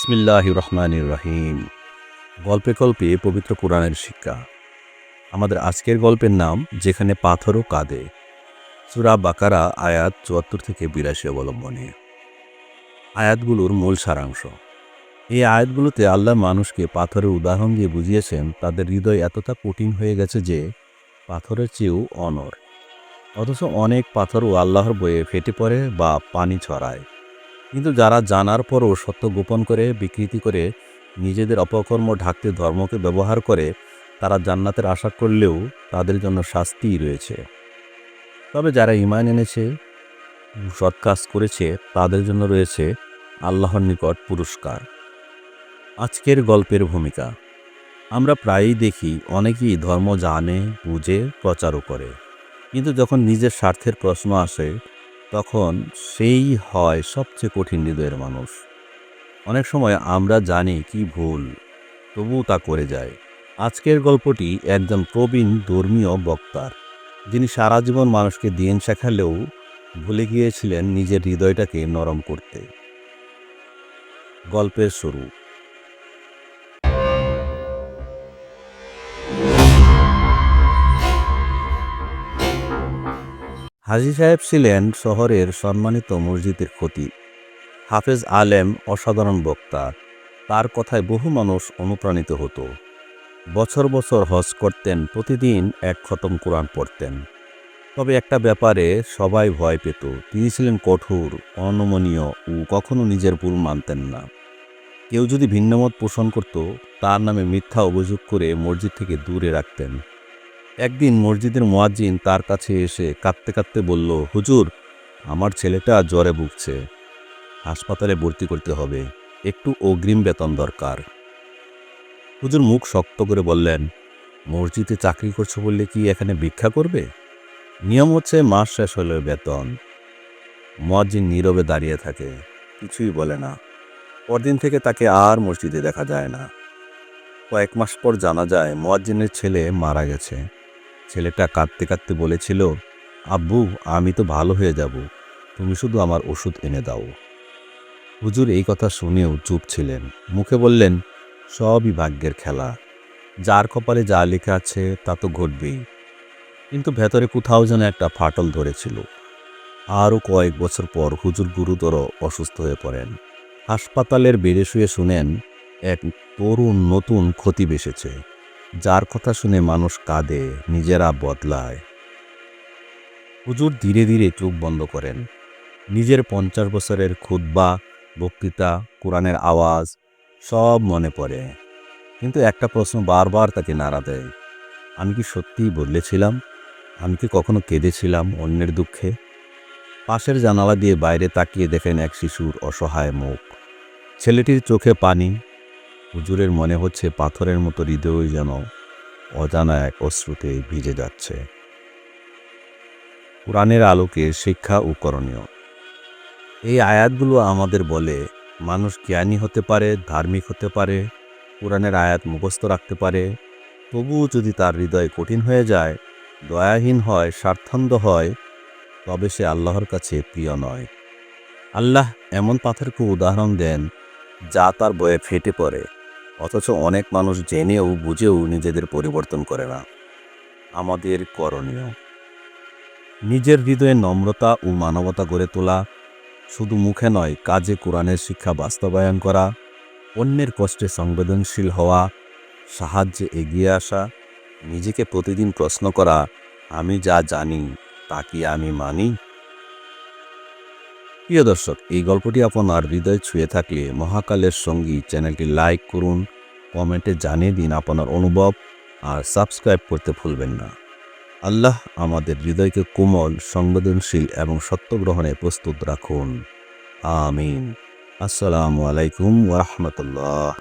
ইসমিল্লাহ রহমান রহিম গল্পে গল্পে পবিত্র কোরআনের শিক্ষা। আমাদের আজকের গল্পের নাম, যেখানে পাথরও কাঁদে। সুরা বাকারা, আয়াত চুয়াত্তর থেকে বিরাশি অবলম্বনে। আয়াতগুলোর মূল সারাংশ। এই আয়াতগুলোতে আল্লাহ মানুষকে পাথরের উদাহরণ দিয়ে বুঝিয়েছেন, তাদের হৃদয় এতটা কঠিন হয়ে গেছে যে, পাথরের চেয়েও অনর। অথচ অনেক পাথরও আল্লাহর বয়ে ফেটে পড়ে বা পানি ছড়ায়। কিন্তু যারা জানার পরও সত্য গোপন করে, বিকৃতি করে, নিজেদের অপকর্ম ঢাকতে ধর্মকে ব্যবহার করে, তারা জান্নাতের আশা করলেও তাদের জন্য শাস্তিই রয়েছে। তবে যারা ইমান এনেছে, সৎ কাজ করেছে, তাদের জন্য রয়েছে আল্লাহর নিকট পুরস্কার। আজকের গল্পের ভূমিকা। আমরা প্রায়ই দেখি, অনেকেই ধর্ম জানে, বুঝে, প্রচারও করে। কিন্তু যখন নিজের স্বার্থের প্রশ্ন আসে তখন সেই হয় সবচেয়ে কঠিন হৃদয়ের মানুষ। অনেক সময় আমরা জানি কি ভুল তবুও তা করে যায়। আজকের গল্পটি একজন প্রবীণ ধর্মীয় বক্তার, যিনি সারা জীবন মানুষকে দিন শেখালেও ভুলে গিয়েছিলেন নিজের হৃদয়টাকে নরম করতে। গল্পের শুরু। হাজি সাহেব ছিলেন শহরের সম্মানিত মসজিদের খতিব। হাফেজ আলেম অসাধারণ বক্তা। তার কথায় বহু মানুষ অনুপ্রাণিত হতো। বছর বছর হজ করতেন, প্রতিদিন এক খতম কোরআন পড়তেন। তবে একটা ব্যাপারে সবাই ভয় পেত, তিনি ছিলেন কঠোর, অনমনীয় ও কখনো নিজের ভুল মানতেন না। কেউ যদি ভিন্নমত পোষণ করত, তার নামে মিথ্যা অভিযোগ করে মসজিদ থেকে দূরে রাখতেন। একদিন মসজিদের মোয়াজ্জিন তার কাছে এসে কাঁদতে কাঁদতে বলল, হুজুর, আমার ছেলেটা জ্বরে ভুগছে। হাসপাতালে ভর্তি করতে হবে। একটু অগ্রিম বেতন দরকার। হুজুর মুখ শক্ত করে বললেন, মসজিদে চাকরি করছ বললে কি এখানে ভিক্ষা করবে? নিয়ম হচ্ছে মাস শেষ হলে বেতন। মোয়াজ্জিন নীরবে দাঁড়িয়ে থাকে, কিছুই বলে না। পরদিন থেকে তাকে আর মসজিদে দেখা যায় না। কয়েক মাস পর জানা যায়, মোয়াজ্জিনের ছেলে মারা গেছে। ছেলেটা কাঁদতে কাঁদতে বলেছিল, আব্বু, আমি তো ভালো হয়ে যাব, তুমি শুধু আমার ওষুধ এনে দাও। হুজুর এই কথা শুনেও চুপ ছিলেন। মুখে বললেন, সবই ভাগ্যের খেলা। যার কপালে যা লেখা আছে, তা তো ঘটবেই। কিন্তু ভেতরে কোথাও যেন একটা ফাটল ধরেছিল। আরও কয়েক বছর পর হুজুর গুরুতর অসুস্থ হয়ে পড়েন। হাসপাতালের বেড়ে শুয়ে শুনেন, এক তরুণ নতুন ক্ষতি বেসেছে। যার কথা শুনে মানুষ কাঁদে, নিজেরা বদলায়। হুজুর ধীরে ধীরে চোখ বন্ধ করেন। নিজের পঞ্চাশ বছরের খুদ্া বক্তৃতা, কোরআনের আওয়াজ সব মনে পড়ে। কিন্তু একটা প্রশ্ন বারবার তাকে নাড়া দেয়। আমি কি সত্যিই বদলেছিলাম? আমি কি কখনো কেঁদেছিলাম অন্যের দুঃখে? পাশের জানালা দিয়ে বাইরে তাকিয়ে দেখেন এক শিশুর অসহায় মুখ। ছেলেটির চোখে পানি হুজুরের মনে হচ্ছে পাথরের মতো হৃদয় যেন অজানা এক অশ্রুতে ভিজে যাচ্ছে। কোরআনের আলোকে শিক্ষা ও করণীয়। এই আয়াতগুলো আমাদের বলে, মানুষ জ্ঞানী হতে পারে, ধার্মিক হতে পারে, কোরআনের আয়াত মুখস্থ রাখতে পারে, তবুও যদি তার হৃদয় কঠিন হয়ে যায়, দয়াহীন হয়, স্বার্থান্ধ হয়, তবে সে আল্লাহর কাছে প্রিয় নয়। আল্লাহ এমন পাথরকে উদাহরণ দেন যা তার বয়ে ফেটে পড়ে। অথচ অনেক মানুষ জেনেও, বুঝেও নিজেদের পরিবর্তন করে না। আমাদের করণীয়। নিজের হৃদয়ে নম্রতা ও মানবতা গড়ে তোলা, শুধু মুখে নয়, কাজে কোরআনের শিক্ষা বাস্তবায়ন করা, অন্যের কষ্টে সংবেদনশীল হওয়া, সাহায্যে এগিয়ে আসা, নিজেকে প্রতিদিন প্রশ্ন করা, আমি যা জানি, তা কি আমি মানি? প্রিয় দর্শক, এই গল্পটি আপনার হৃদয় ছুঁয়ে থাকলে মহাকালের সঙ্গী চ্যানেলটি লাইক করুন, কমেন্টে জানিয়ে দিন আপনার অনুভব, আর সাবস্ক্রাইব করতে ভুলবেন না। আল্লাহ আমাদের হৃদয়কে কোমল, সংবেদনশীল এবং সত্য গ্রহণে প্রস্তুত রাখুন। আমিন। আসসালামু আলাইকুম ওরহমতুল্লাহ